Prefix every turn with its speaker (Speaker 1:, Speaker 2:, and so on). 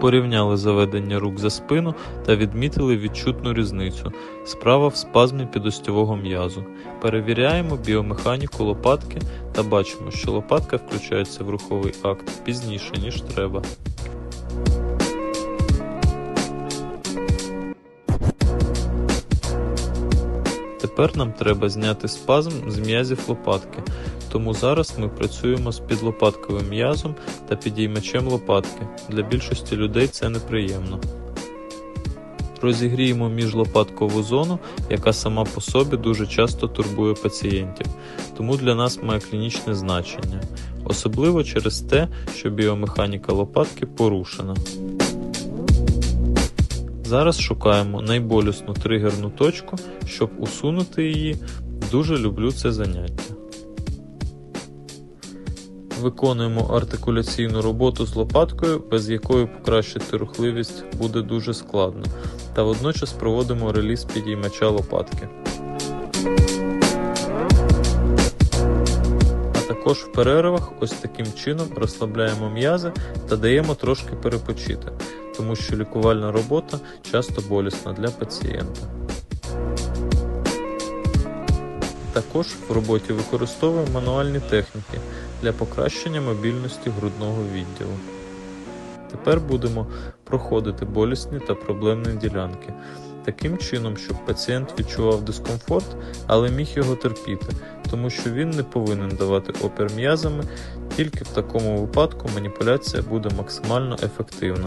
Speaker 1: Порівняли заведення рук за спину та відмітили відчутну різницю. Справа в спазмі підостьового м'язу. Перевіряємо біомеханіку лопатки та бачимо, що лопатка включається в руховий акт пізніше, ніж треба. Тепер нам треба зняти спазм з м'язів лопатки, тому зараз ми працюємо з підлопатковим м'язом та підіймачем лопатки. Для більшості людей це неприємно. Розігріємо міжлопаткову зону, яка сама по собі дуже часто турбує пацієнтів, тому для нас має клінічне значення, особливо через те, що біомеханіка лопатки порушена. Зараз шукаємо найболісну тригерну точку, щоб усунути її. Дуже люблю це заняття. Виконуємо артикуляційну роботу з лопаткою, без якої покращити рухливість буде дуже складно, та водночас проводимо реліз підіймача лопатки. А також в перервах ось таким чином розслабляємо м'язи та даємо трошки перепочити, тому що лікувальна робота часто болісна для пацієнта. Також в роботі використовуємо мануальні техніки для покращення мобільності грудного відділу. Тепер будемо проходити болісні та проблемні ділянки таким чином, щоб пацієнт відчував дискомфорт, але міг його терпіти, тому що він не повинен давати опір м'язами, тільки в такому випадку маніпуляція буде максимально ефективна.